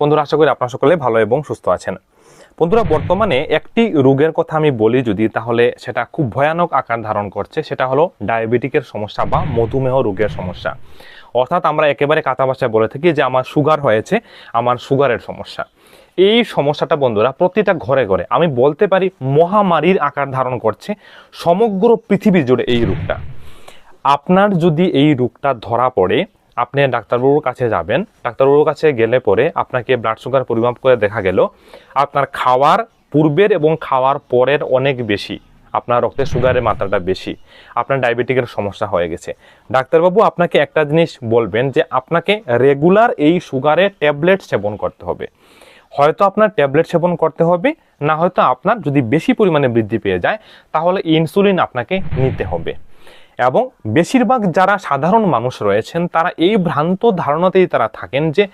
বন্ধুরা, আশা করি আপনারা সকলে ভালো এবং সুস্থ আছেন। বন্ধুরা, বর্তমানে একটি রোগের কথা আমি বলি যদি, তাহলে সেটা খুব ভয়ানক আকার ধারণ করছে। সেটা হলো ডায়াবেটিকের সমস্যা বা মধুমেহ রোগের সমস্যা। অর্থাৎ আমরা একেবারে ভাষায় বলে থাকি যে, আমার সুগার হয়েছে, আমার সুগারের সমস্যা। এই সমস্যাটা বন্ধুরা, প্রতিটা ঘরে ঘরে, আমি বলতে পারি মহামারীর আকার ধারণ করছে সমগ্র পৃথিবী জুড়ে এই রোগটা। আপনার যদি এই রোগটা ধরা পড়ে আপনি ডাক্তারবাবুর কাছে যাবেন। ডাক্তারবাবুর কাছে গেলে পরে আপনাকে ব্লাড সুগার পরিমাপ করে দেখা গেল। আপনার খাওয়ার পূর্বের এবং খাওয়ার পরের অনেক বেশি। আপনার রক্তে সুগারের মাত্রাটা বেশি। আপনার ডায়াবেটিকের সমস্যা হয়ে গেছে। ডাক্তারবাবু আপনাকে একটা জিনিস বলবেন যে আপনাকে রেগুলার এই সুগারের ট্যাবলেট সেবন করতে হবে। হয়তো আপনার ট্যাবলেট সেবন করতে হবে, না হয়তো আপনার যদি বেশি পরিমাণে বৃদ্ধি পেয়ে যায়, তাহলে ইনসুলিন আপনাকে নিতে হবে। এবং বেশিরভাগ যারা সাধারণ মানুষ রয়েছেন, তারা এই ভ্রান্ত ধারণাতেই তারা থাকেন যে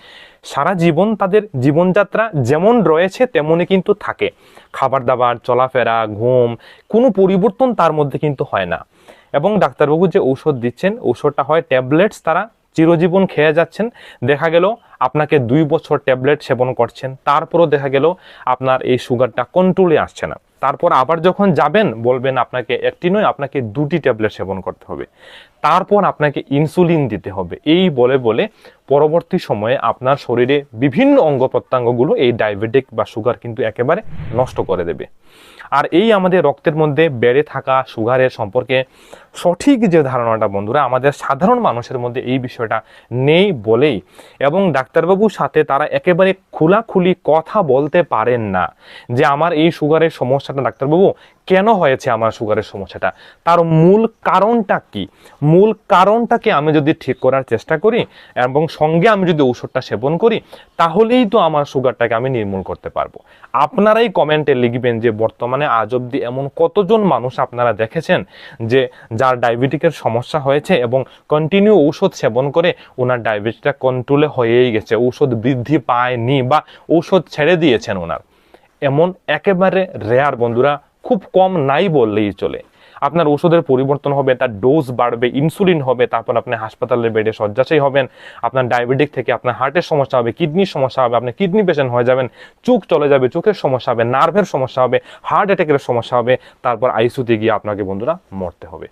সারা জীবন তাদের জীবনযাত্রা যেমন রয়েছে, তেমনই কিন্তু থাকে। খাবার দাবার চলাফেরা, ঘুম, কোনো পরিবর্তন তার মধ্যে কিন্তু হয় না। এবং ডাক্তারবাবু যে ঔষধ দিচ্ছেন, ঔষধটা হয় ট্যাবলেটস, তারা চিরজীবন খেয়ে যাচ্ছেন। দেখা গেল আপনাকে দুই বছর ট্যাবলেট সেবন করছেন, তারপরও দেখা গেল আপনার এই সুগারটা কন্ট্রোলে আসছে না। তারপর আবার যখন যাবেন, বলবেন আপনাকে একটি নয়, আপনাকে দুটি ট্যাবলেট সেবন করতে হবে। তারপর আপনাকে ইনসুলিন দিতে হবে। এই বলে বলে পরবর্তী সময়ে আপনার শরীরে বিভিন্ন অঙ্গ প্রত্যঙ্গগুলো এই ডায়াবেটিক বা সুগার কিন্তু একেবারে নষ্ট করে দেবে। আর এই আমাদের রক্তের মধ্যে বেড়ে থাকা সুগারের সম্পর্কে সঠিক যে ধারণাটা বন্ধুরা, আমাদের সাধারণ মানুষের মধ্যে এই বিষয়টা নেই বলেই। এবং ডাক্তারবাবুর সাথে তারা একেবারে খোলাখুলি কথা বলতে পারেন না যে আমার এই সুগারের সমস্যাটা। ডাক্তারবাবু কেন হয়েছে আমার সুগারের সমস্যাটা? তার মূল কারণটা কি? মূল কারণটাকে আমি যদি ঠিক করার চেষ্টা করি এবং সঙ্গে আমি যদি ঔষধটা সেবন করি, তাহলেই তো আমার সুগারটাকে আমি নির্মূল করতে পারব। আপনারাই কমেন্টে লিখবেন যে, বর্তমানে আজ অব্দি এমন কতজন মানুষ আপনারা দেখেছেন যে, যার ডায়াবেটিকের সমস্যা হয়েছে এবং কন্টিনিউ ঔষধ সেবন করে ওনার ডায়াবেটিসটা কন্ট্রোলে হয়েই গেছে, ঔষধ বৃদ্ধি পায়নি বা ঔষধ ছেড়ে দিয়েছেন ওনার। এমন একেবারে রেয়ার বন্ধুরা খুব কম নাই বললেই চলে। আপনার ওষুধের পরিবর্তন হবে, তার ডোজ বাড়বে ইনসুলিন হবে, তারপর আপনি হাসপাতালের বেডে শয্যাশায়ী হবেন, আপনার ডায়াবেটিক থেকে আপনার হার্টের সমস্যা হবে কিডনির সমস্যা হবে, আপনি কিডনি পেশেন্ট হয়ে যাবেন, চোখ চলে যাবে, চোখের সমস্যা হবে নার্ভের সমস্যা হবে হার্ট অ্যাটাকের সমস্যা হবে, তারপর আইসিউতে গিয়ে আপনাকে বন্ধুরা মরতে হবে।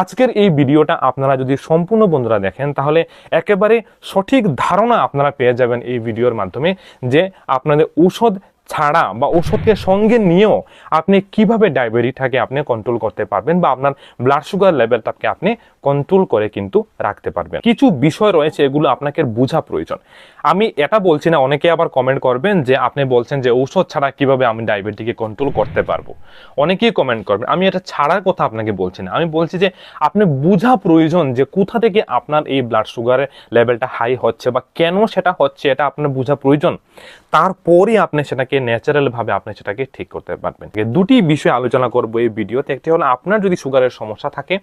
আজকের এই ভিডিওটা আপনারা যদি সম্পূর্ণ বন্ধুরা দেখেন, তাহলে একেবারে সঠিক ধারণা আপনারা পেয়ে যাবেন এই ভিডিওর মাধ্যমে যে আপনাদের ঔষধ ছাড়া বা ওষুধকে সঙ্গে নিয়েও আপনি কীভাবে ডায়াবেটিসটাকে আপনি কন্ট্রোল করতে পারবেন বা আপনার ব্লাড সুগার লেভেলটাকে আপনি কন্ট্রোল করে কিন্তু রাখতে পারবেন। কিছু বিষয় রয়েছে এগুলো আপনাকে বোঝা প্রয়োজন। আমি এটা বলছি না, অনেকে আবার কমেন্ট করবেন যে আপনি বলছেন যে ঔষধ ছাড়া কীভাবে আমি ডায়াবেটিসকে কন্ট্রোল করতে পারব। অনেকেই কমেন্ট করবেন, আমি এটা ছাড়ার কথা আপনাকে বলছি না। আমি বলছি যে আপনি বোঝা প্রয়োজন যে কোথা থেকে আপনার এই ব্লাড সুগারের লেভেলটা হাই হচ্ছে বা কেন সেটা হচ্ছে, এটা আপনার বোঝা প্রয়োজন। তারপরে আপনি সেটাকে ন্যাচারাল ভাবে আপনি সেটাকে ঠিক করতে পারবেন। দুটি বিষয় আলোচনা করব এই ভিডিওতে। একটি হলো, আপনার যদি সুগারের সমস্যা থাকে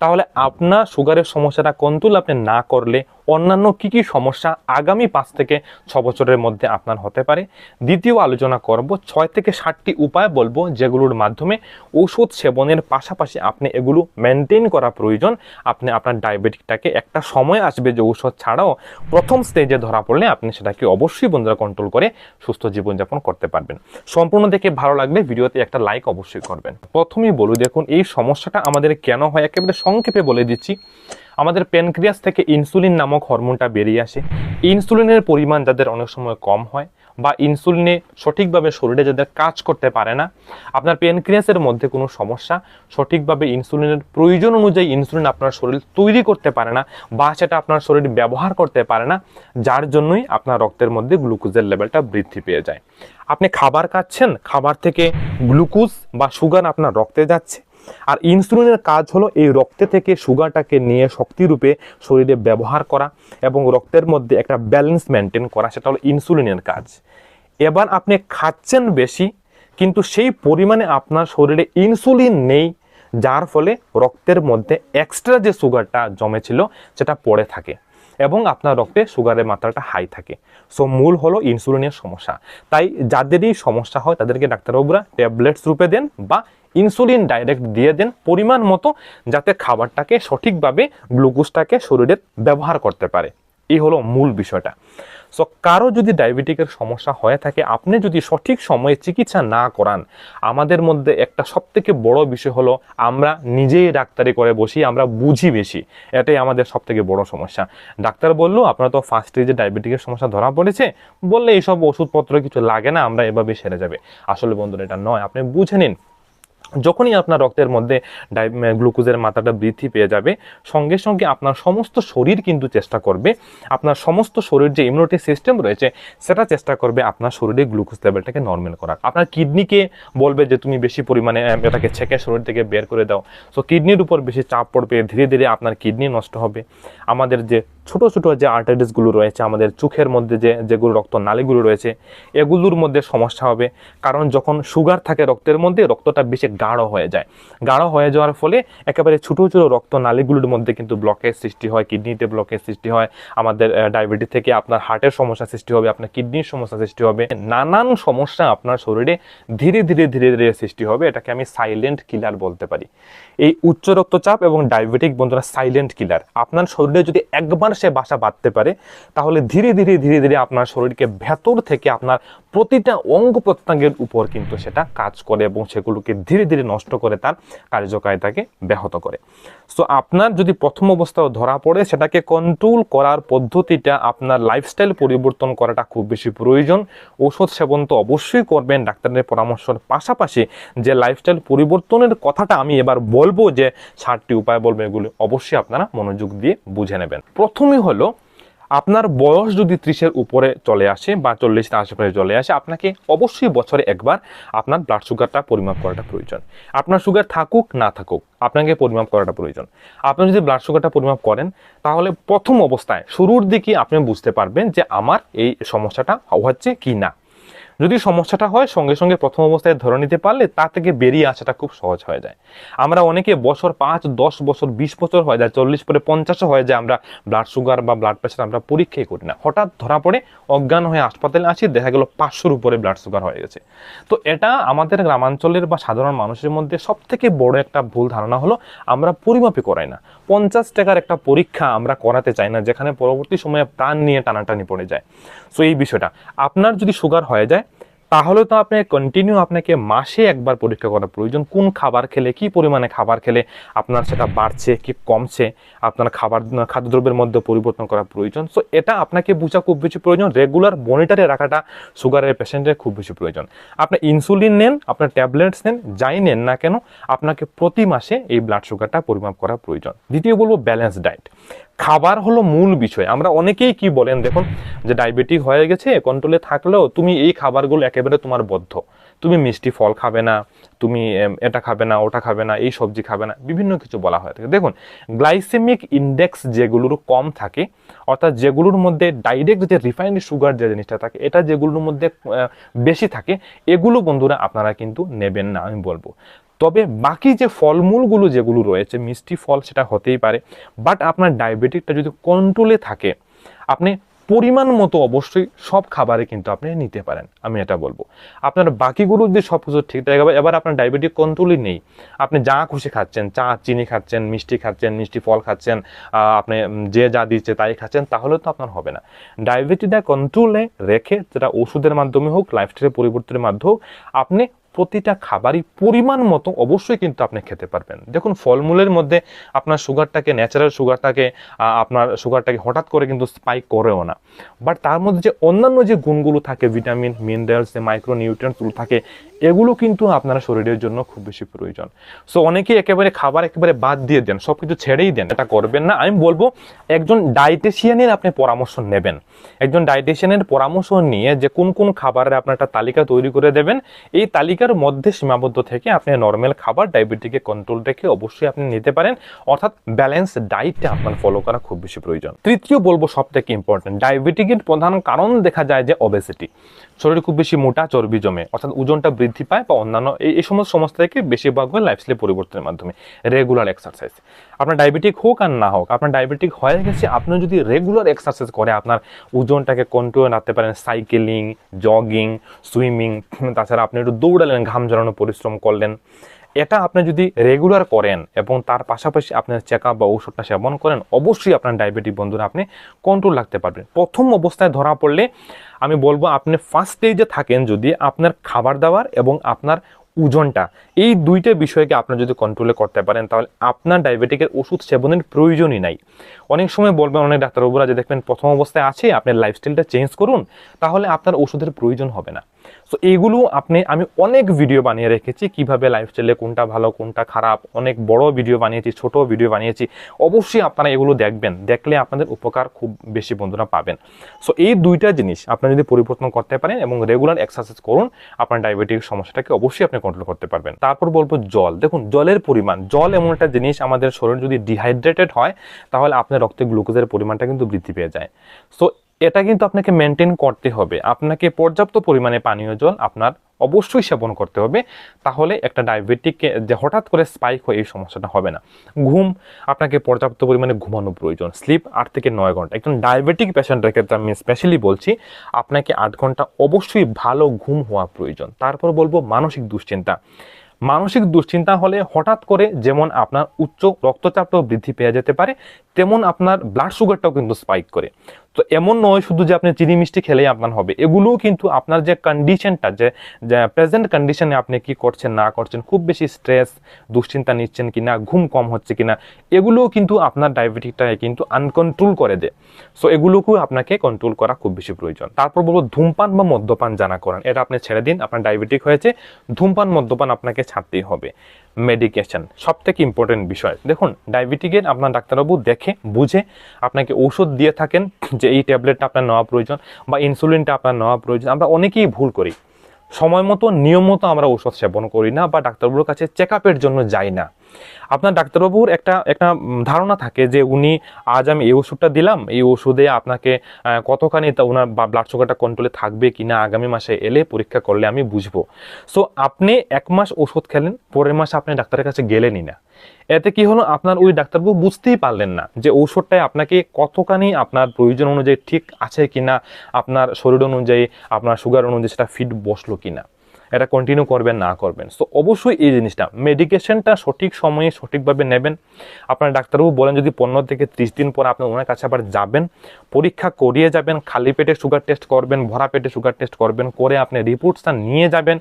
তাহলে আপনার সুগারের সমস্যাটা কন্ট্রোল আপনি না করলে অন্যান্য কি কি সমস্যা আগামী পাঁচ থেকে ছ বছরের মধ্যে আপনার হতে পারে? দ্বিতীয় আলোচনা করব, ছয় থেকে ষাটটি উপায় বলব যেগুলোর মাধ্যমে ওষুধ সেবনের পাশাপাশি আপনি এগুলো মেনটেন করা প্রয়োজন। আপনি আপনার ডায়াবেটিকটাকে একটা সময় আসবে যে ঔষধ ছাড়াও প্রথম স্টেজে ধরা পড়লে আপনি সেটাকে অবশ্যই বন্ধুরা কন্ট্রোল করে সুস্থ জীবনযাপন করতে পারবেন। সম্পূর্ণ দেখে ভালো লাগলে ভিডিওতে একটা লাইক অবশ্যই করবেন। প্রথমেই বলি দেখুন, এই সমস্যাটা আমাদের কেন হয়? একেবারে সংক্ষেপে বলে দিচ্ছি, আমাদের প্যানক্রিয়াস থেকে ইনসুলিন নামক হরমোনটা বেরিয়ে আসে। ইনসুলিনের পরিমাণ যাদের অনেক সময় কম হয় বা ইনসুলিনে সঠিকভাবে শরীরে যাদের কাজ করতে পারে না, আপনার প্যানক্রিয়াসের মধ্যে কোনো সমস্যা, সঠিকভাবে ইনসুলিনের প্রয়োজন অনুযায়ী ইনসুলিন আপনার শরীর তৈরি করতে পারে না বা সেটা আপনার শরীর ব্যবহার করতে পারে না, যার জন্যই আপনার রক্তের মধ্যে গ্লুকোজের লেভেলটা বৃদ্ধি পেয়ে যায়। আপনি খাবার খাচ্ছেন, খাবার থেকে গ্লুকোজ বা সুগার আপনার রক্তে যাচ্ছে আর ইনসুলিনের কাজ হলো এই রক্তে থেকে সুগারটাকে নিয়ে শক্তিরূপে শরীরে ব্যবহার করা এবং রক্তের মধ্যে একটা ব্যালেন্স মেনটেন করা, সেটা হলো ইনসুলিনের কাজ। এবার আপনি খাচ্ছেন বেশি, কিন্তু সেই পরিমাণে আপনার শরীরে ইনসুলিন নেই, যার ফলে রক্তের মধ্যে এক্সট্রা যে সুগারটা জমেছিল, সেটা পড়ে থাকে এবং আপনার রক্তে সুগারের মাত্রাটা হাই থাকে। সো মূল হলো ইনসুলিনের সমস্যা। তাই যাদেরই সমস্যা হয়, তাদেরকে ডাক্তারবাবুরা ট্যাবলেটস রূপে দেন বা ইনসুলিন ডাইরেক্ট দিয়ে দেন পরিমাণ মতো যাতে খাবারটাকে সঠিকভাবে গ্লুকোজটাকে শরীরে ব্যবহার করতে পারে। এই হলো মূল বিষয়টা। সো কারও যদি ডায়াবেটিকের সমস্যা হয়ে থাকে, আপনি যদি সঠিক সময়ে চিকিৎসা না করান, আমাদের মধ্যে একটা সবথেকে বড় বিষয় হলো আমরা নিজেই ডাক্তারি করে বসি, আমরা বুঝি বেশি। এটাই আমাদের সবথেকে বড় সমস্যা। ডাক্তার বলল, আপনার তো ফার্স্ট স্টেজে ডায়াবেটিকের সমস্যা ধরা পড়েছে, বললে এইসব ওষুধপত্র কিছু লাগে না, আমরা এভাবে সেরে যাবে। আসলে বন্ধুরা, এটা নয়। আপনি বুঝে নিন যখনই আপনার রক্তের মধ্যে গ্লুকোজের মাত্রাটা বৃদ্ধি পেয়ে যাবে, সঙ্গে সঙ্গে আপনার সমস্ত শরীর কিন্তু চেষ্টা করবে। আপনার সমস্ত শরীর যে ইমিউনিটি সিস্টেম রয়েছে, সেটা চেষ্টা করবে আপনার শরীরে গ্লুকোজ লেভেলটাকে নর্মাল করার। আপনার কিডনিকে বলবে যে, তুমি বেশি পরিমাণে এটাকে ছেঁকে শরীর থেকে বের করে দাও। সো কিডনির উপর বেশি চাপ পড়বে, ধীরে ধীরে আপনার কিডনি নষ্ট হবে। আমাদের যে ছোট ছোট যে আর্টারিসগুলো রয়েছে, আমাদের চোখের মধ্যে যে, যেগুলো রক্ত নালীগুলো রয়েছে, এগুলোর মধ্যে সমস্যা হবে। কারণ যখন সুগার থাকে রক্তের মধ্যে, রক্তটা বেশি গাঢ় হয়ে যায়। গাঢ় হয়ে যাওয়ার ফলে একেবারে ছোটো ছোটো রক্ত নালীগুলোর মধ্যে কিন্তু ব্লকের সৃষ্টি হয় কিডনিতে ব্লকের সৃষ্টি হয়। আমাদের ডায়াবেটিস থেকে আপনার হার্টের সমস্যা সৃষ্টি হবে, আপনার কিডনির সমস্যা সৃষ্টি হবে। নানান সমস্যা আপনার শরীরে ধীরে ধীরে ধীরে ধীরে সৃষ্টি হবে। এটাকে আমি সাইলেন্ট কিলার বলতে পারি। এই উচ্চ রক্তচাপ এবং ডায়াবেটিক বন্ধুরা সাইলেন্ট কিলার আপনার শরীরে যদি একবার সে বাসা বাঁধতে পারে, তাহলে ধীরে ধীরে ধীরে ধীরে আপনার শরীরকে ভেতর থেকে আপনার প্রতিটা অঙ্গ প্রত্যঙ্গের উপর কিন্তু সেটা কাজ করে এবং সেগুলোকে ধীরে ধীরে নষ্ট করে তার কার্যকারিতাকে ব্যাহত করে। সো আপনার যদি প্রথম অবস্থাও ধরা পড়ে, সেটাকে কন্ট্রোল করার পদ্ধতিটা, আপনার লাইফস্টাইল পরিবর্তন করাটা খুব বেশি প্রয়োজন। ওষুধ সেবন তো অবশ্যই করবেন, ডাক্তারের পরামর্শের পাশাপাশি যে লাইফস্টাইল পরিবর্তনের কথাটা আমি এবার বলব যে ষাটটি উপায় বলব, এগুলো অবশ্যই আপনারা মনোযোগ দিয়ে বুঝে নেবেন। প্রথমে হলো, আপনার বয়স যদি ত্রিশের উপরে চলে আসে বা চল্লিশের আশেপাশে চলে আসে, আপনাকে অবশ্যই বছরে একবার আপনার ব্লাড সুগারটা পরিমাপ করাটা প্রয়োজন। আপনার সুগার থাকুক, না থাকুক, আপনাকে পরিমাপ করাটা প্রয়োজন। আপনি যদি ব্লাড সুগারটা পরিমাপ করেন, তাহলে প্রথম অবস্থায় শুরুর দিকে আপনি বুঝতে পারবেন যে আমার এই সমস্যাটা হচ্ছে কি না। যদি সমস্যাটা হয়, সঙ্গে সঙ্গে প্রথম অবস্থায় ধরে নিতে পারলে তা থেকে বেরিয়ে আসাটা খুব সহজ হয়ে যায়। আমরা অনেকে বছর পাঁচ, দশ বছর, বিশ বছর হয়ে যায়, চল্লিশ পরে পঞ্চাশও হয়ে যায় আমরা ব্লাড সুগার বা ব্লাড প্রেশার আমরা পরীক্ষাই করি না। হঠাৎ ধরা পড়ে অজ্ঞান হয়ে হাসপাতালে আসি, দেখা গেল পাঁচশোর উপরে ব্লাড সুগার হয়ে গেছে। তো এটা আমাদের গ্রামাঞ্চলের বা সাধারণ মানুষের মধ্যে সব থেকে বড় একটা ভুল ধারণা হলো, আমরা পরিমাপই করাই না। পঞ্চাশ টাকার একটা পরীক্ষা আমরা করাতে চাই না, যেখানে পরবর্তী সময়ে প্রাণ নিয়ে টানাটানি পড়ে যায়। সো এই বিষয়টা, আপনার যদি সুগার হয়ে যায় তাহলে তো আপনি কন্টিনিউ আপনাকে মাসে একবার পরীক্ষা করা প্রয়োজন। কোন খাবার খেলে, কি পরিমাণে খাবার খেলে আপনার সেটা বাড়ছে, কি কমছে, আপনার খাবার, খাদ্যদ্রব্যের মধ্যে পরিবর্তন করা প্রয়োজন। সো এটা আপনাকে বোঝা খুব বেশি প্রয়োজন। রেগুলার মনিটারে রাখাটা সুগারের পেশেন্টের খুব বেশি প্রয়োজন। আপনি ইনসুলিন নেন, আপনার ট্যাবলেটস নেন, যাই নেন না কেন, আপনাকে প্রতি মাসে এই ব্লাড সুগারটা পরিমাপ করা প্রয়োজন। দ্বিতীয় বলব ব্যালেন্স ডায়েট খাবার হলো মূল বিষয়। আমরা অনেকেই কি বলেন, দেখুন, যে ডায়াবেটিক হয়ে গেছে কন্ট্রোলে থাকলেও তুমি এই খাবারগুলো একেবারে তোমার বদ্ধ। তুমি মিষ্টি ফল খাবে না, তুমি এটা খাবে না, ওটা খাবে না, এই সবজি খাবে না, বিভিন্ন কিছু বলা হয়ে থাকে। দেখুন গ্লাইসেমিক ইন্ডেক্স যেগুলোর কম থাকে, অর্থাৎ যেগুলোর মধ্যে ডাইরেক্ট যে রিফাইন্ড সুগার যে জিনিসটা থাকে, এটা যেগুলোর মধ্যে বেশি থাকে, এগুলো বন্ধুরা আপনারা কিন্তু নেবেন না, আমি বলব। তবে বাকি যে ফলমূলগুলো যেগুলো রয়েছে, মিষ্টি ফল সেটা হতেই পারে বাট আপনার ডায়াবেটিকটা যদি কন্ট্রোলে থাকে, আপনি পরিমাণ মতো অবশ্যই সব খাবারে কিন্তু আপনি নিতে পারেন, আমি এটা বলব। আপনার বাকিগুলো যদি সব কিছু ঠিক থাকে এবার আপনার ডায়াবেটিক কন্ট্রোলই নেই। আপনি যা খুশি খাচ্ছেন, চা, চিনি খাচ্ছেন, মিষ্টি খাচ্ছেন, মিষ্টি ফল খাচ্ছেন আপনি যে যা দিচ্ছে তাই খাচ্ছেন, তাহলে তো আপনার হবে না। ডায়াবেটিসটা কন্ট্রোলে রেখে, যেটা ওষুধের মাধ্যমে হোক লাইফস্টাইলের পরিবর্তনের মাধ্যমে হোক, আপনি প্রতিটা খাবারই পরিমাণ মতো অবশ্যই কিন্তু আপনি খেতে পারবেন। দেখুন, ফলমূলের মধ্যে আপনার সুগারটাকে ন্যাচারাল সুগারটাকে আপনার সুগারটাকে হঠাৎ করে কিন্তু স্পাইক করেও না। বাট তার মধ্যে যে অন্যান্য যে গুণগুলো থাকে ভিটামিন মিনারেলস যে মাইক্রো নিউট্রিয়েন্টসগুলো থাকে, এগুলো কিন্তু আপনার শরীরের জন্য খুব বেশি প্রয়োজন। সো অনেকেই একেবারে খাবার একেবারে বাদ দিয়ে দেন, সব কিছু ছেড়েই দেন, এটা করবেন না। আমি বলব, একজন ডায়েটিশিয়ানের আপনি পরামর্শ নেবেন। একজন ডায়েটিশিয়ানের পরামর্শ নিয়ে যে কোন কোন খাবারের আপনার একটা তালিকা তৈরি করে দেবেন, এই তালিকার মধ্যে সীমাবদ্ধ থেকে আপনি নর্মাল খাবার ডায়াবেটিকে কন্ট্রোল রেখে অবশ্যই আপনি নিতে পারেন। অর্থাৎ ব্যালেন্স ডায়েটটা আপনার ফলো করা খুব বেশি প্রয়োজন। তৃতীয় বলব সব থেকে ইম্পর্টেন্ট ডায়াবেটিকের প্রধান কারণ দেখা যায় যে অবেসিটি শরীর খুব বেশি মোটা, চর্বি জমে, অর্থাৎ ওজনটা বৃদ্ধি পায় বা অন্যান্য এই এই সমস্ত সমস্যা থেকে বেশিরভাগ হয় লাইফস্টাইল পরিবর্তনের মাধ্যমে। রেগুলার এক্সারসাইজ আপনার ডায়াবেটিক হোক আর না হোক, আপনার ডায়াবেটিক হয়ে গেছে, আপনি যদি রেগুলার এক্সারসাইজ করে, আপনার ওজনটাকে কন্ট্রোল রাখতে পারেন সাইকেলিং জগিং সুইমিং তাছাড়া আপনি একটু দৌড়ালেন, ঘাম ঝরানো পরিশ্রম করলেন, এটা আপনি যদি রেগুলার করেন এবং তার পাশাপাশি আপনার চেক বা ওষুধটা সেবন করেন, অবশ্যই আপনার ডায়াবেটিক বন্ধুরা আপনি কন্ট্রোল রাখতে পারবেন। প্রথম অবস্থায় ধরা পড়লে আমি বলব, আপনি ফার্স্ট স্টেজে থাকেন যদি আপনার খাবার দাবার এবং আপনার ওজনটা, এই দুইটা বিষয়কে আপনার যদি কন্ট্রোলে করতে পারেন, তাহলে আপনার ডায়াবেটিকের ওষুধ সেবনের প্রয়োজনই নাই। অনেক সময় বলবেন অনেক ডাক্তারবাবুরা যে দেখবেন প্রথম অবস্থায় আছে, আপনার লাইফস্টাইলটা চেঞ্জ করুন, তাহলে আপনার ওষুধের প্রয়োজন হবে না। সো এইগুলো আপনি, আমি অনেক ভিডিও বানিয়ে রেখেছি, কীভাবে লাইফস্টাইলে কোনটা ভালো, কোনটা খারাপ, অনেক বড় ভিডিও বানিয়েছি, ছোট ভিডিও বানিয়েছি। অবশ্যই আপনারা এগুলো দেখবেন, দেখলে আপনাদের উপকার খুব বেশি বন্ধুরা পাবেন। সো এই দুইটা জিনিস আপনি যদি পরিবর্তন করতে পারেন এবং রেগুলার এক্সারসাইজ করুন, আপনার ডায়াবেটিক সমস্যাটাকে অবশ্যই আপনি কন্ট্রোল করতে পারবেন। তারপর বলব জল। দেখুন, জলের পরিমাণ, জল এমন একটা জিনিস আমাদের শরীর যদি ডিহাইড্রেটেড হয়, তাহলে আপনার রক্তে গ্লুকোজের পরিমাণটা কিন্তু বৃদ্ধি পেয়ে যায়। সো এটা কিন্তু আপনাকে মেনটেন করতে হবে। আপনাকে পর্যাপ্ত পরিমাণে পানীয় জল আপনার অবশ্যই সেবন করতে হবে। তাহলে একটা ডায়াবেটিককে যে হঠাৎ করে স্পাইক হয় এই সমস্যাটা হবে না। ঘুম, আপনাকে পর্যাপ্ত পরিমাণে ঘুমানো প্রয়োজন। স্লিপ আট থেকে নয় ঘণ্টা। একজন ডায়াবেটিক পেশেন্টের ক্ষেত্রে আমি স্পেশালি বলছি, আপনাকে আট ঘণ্টা অবশ্যই ভালো ঘুম হওয়া প্রয়োজন। তারপর বলব মানসিক দুশ্চিন্তা। মানসিক দুশ্চিন্তা হলে হঠাৎ করে যেমন আপনার উচ্চ রক্তচাপটাও বৃদ্ধি পেয়ে যেতে পারে, তেমন আপনার ব্লাড সুগারটাও কিন্তু স্পাইক করে। তো এমন নয় শুধু যে আপনি চিনি মিষ্টি খেলেই আপনার হবে। এগুলোও কিন্তু আপনার যে কন্ডিশনটা যে প্রেজেন্ট কন্ডিশনে আপনি কি করছেন, না করছেন, খুব বেশি স্ট্রেস দুশ্চিন্তা নিচ্ছেন কিনা, ঘুম কম হচ্ছে কিনা, এগুলোও কিন্তু আপনার ডায়াবেটিকটাকে কিন্তু আনকন্ট্রোল করে দেয়। সো এগুলোকেও আপনাকে কন্ট্রোল করা খুব বেশি প্রয়োজন। তারপর বলব, ধূমপান বা মদ্যপান জানা করেন, এটা আপনি ছেড়ে দিন, আপনার ডায়াবেটিক হয়েছে, ধূমপান, মদ্যপান আপনাকে ছাড়তেই হবে। মেডিকেশন সব থেকে ইম্পর্টেন্ট বিষয়। দেখুন ডায়াবেটিকের আপনার ডাক্তারবাবু দেখে, বুঝে, আপনাকে ওষুধ দিয়ে থাকেন যে এই ট্যাবলেটটা আপনার নেওয়া প্রয়োজন বা ইনসুলিনটা আপনার নেওয়া প্রয়োজন। আমরা অনেকেই ভুল করি। সময় মতো, নিয়ম মতো আমরা ওষুধ সেবন করি না বা ডাক্তারবাবুর কাছে চেক আপের জন্য যাই না। আপনার ডাক্তারবাবুর একটা একটা ধারণা থাকে যে উনি, আজ আমি এই ওষুধটা দিলাম, এই ওষুধে আপনাকে কতখানি তা ওনার ব্লাড সুগারটা কন্ট্রোলে থাকবে কি না আগামী মাসে এলে পরীক্ষা করলে আমি বুঝব। সো আপনি এক মাস ওষুধ খেলেন, পরের মাসে আপনি ডাক্তারের কাছে গেলেনই না। এতে কি হলো? আপনার ওই ডাক্তারবাবু বুঝতেই পারলেন না যে ঔষধটাই আপনাকে কতখানি আপনার প্রয়োজন অনুযায়ী ঠিক আছে কিনা, আপনার শরীর অনুযায়ী, আপনার সুগার অনুযায়ী সেটা ফিট বসল কিনা। এটা কন্টিনিউ করবেন, না করবেন। সো অবশ্যই এই জিনিসটা মেডিকেশনটা সঠিক সময়ে সঠিকভাবে নেবেন। আপনার ডাক্তারবাবু বলেন যদি পনেরো থেকে ত্রিশ দিন পর আপনি ওনার কাছে আবার যাবেন, পরীক্ষা করিয়ে যাবেন, খালি পেটে সুগার টেস্ট করবেন, ভরা পেটে সুগার টেস্ট করবেন, করে আপনি রিপোর্টসটা নিয়ে যাবেন।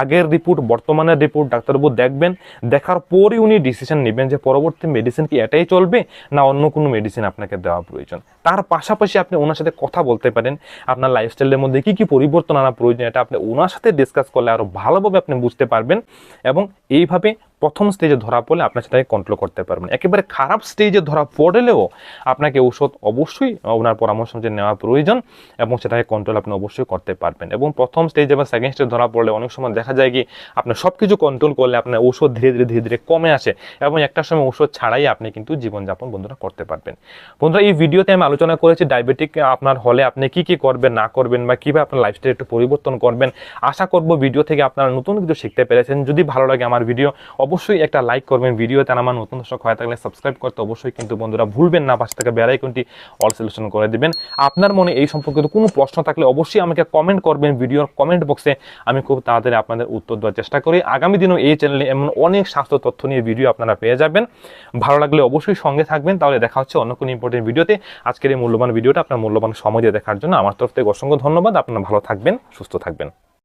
আগের রিপোর্ট বর্তমানের রিপোর্ট ডাক্তারবাবু দেখবেন, দেখার পরই উনি ডিসিশন নেবেন যে পরবর্তী মেডিসিন কি এটাই চলবে, না অন্য কোনো মেডিসিন আপনাকে দেওয়া প্রয়োজন। তার পাশাপাশি আপনি ওনার সাথে কথা বলতে পারেন, আপনার লাইফস্টাইলের মধ্যে কি কি পরিবর্তন আনা প্রয়োজন, এটা আপনি ওনার সাথে ডিসকাস করলে আরও ভালোভাবে আপনি বুঝতে পারবেন এবং এইভাবে প্রথম স্টেজে ধরা পড়লে আপনার সেটাকে কন্ট্রোল করতে পারবেন। একেবারে খারাপ স্টেজে ধরা পড়লেও আপনাকে ঔষধ অবশ্যই ওনার পরামর্শ অনুযায়ী নেওয়া প্রয়োজন এবং সেটাকে কন্ট্রোল আপনি অবশ্যই করতে পারবেন। এবং প্রথম স্টেজে এবং সেকেন্ড স্টেজ ধরা পড়লে অনেক সময় দেখা যায় কি আপনার সব কিছু কন্ট্রোল করলে আপনার ঔষধ ধীরে ধীরে ধীরে ধীরে কমে আসে এবং একটা সময় ঔষধ ছাড়াই আপনি কিন্তু জীবনযাপন বন্ধুরা করতে পারবেন। বন্ধুরা, এই ভিডিওতে আমি আলোচনা করেছি ডায়াবেটিক আপনার হলে আপনি কি কি করবেন, না করবেন বা কীভাবে আপনার লাইফস্টাইল একটু পরিবর্তন করবেন। আশা করব ভিডিও থেকে আপনারা নতুন কিছু শিখতে পেরেছেন। যদি ভালো লাগে আমার ভিডিও অবশ্যই একটা লাইক করবেন। ভিডিওতে আমার নতুন দর্শক হয়ে থাকলে সাবস্ক্রাইব করতে অবশ্যই কিন্তু বন্ধুরা ভুলবেন না। পাশে থেকে বেল আইকনটি অল সিলেকশন করে দিবেন। আপনার মনে এই সম্পর্কিত কোনো প্রশ্ন থাকলে অবশ্যই আমাকে কমেন্ট করবেন ভিডিওর কমেন্ট বক্সে আমি খুব তাড়াতাড়ি আপনাদের উত্তর দেওয়ার চেষ্টা করি। আগামী দিনেও এই চ্যানেলে এমন অনেক স্বাস্থ্য তথ্য নিয়ে ভিডিও আপনারা পেয়ে যাবেন। ভালো লাগলে অবশ্যই সঙ্গে থাকবেন। তাহলে দেখা হচ্ছে অন্য কোনো ইম্পর্টেন্ট ভিডিওতে আজকের এই মূল্যবান ভিডিওটা আপনার মূল্যবান সময় দিয়ে দেখার জন্য। আমার তরফ থেকে অসংখ্য ধন্যবাদ। আপনারা ভালো থাকবেন, সুস্থ থাকবেন।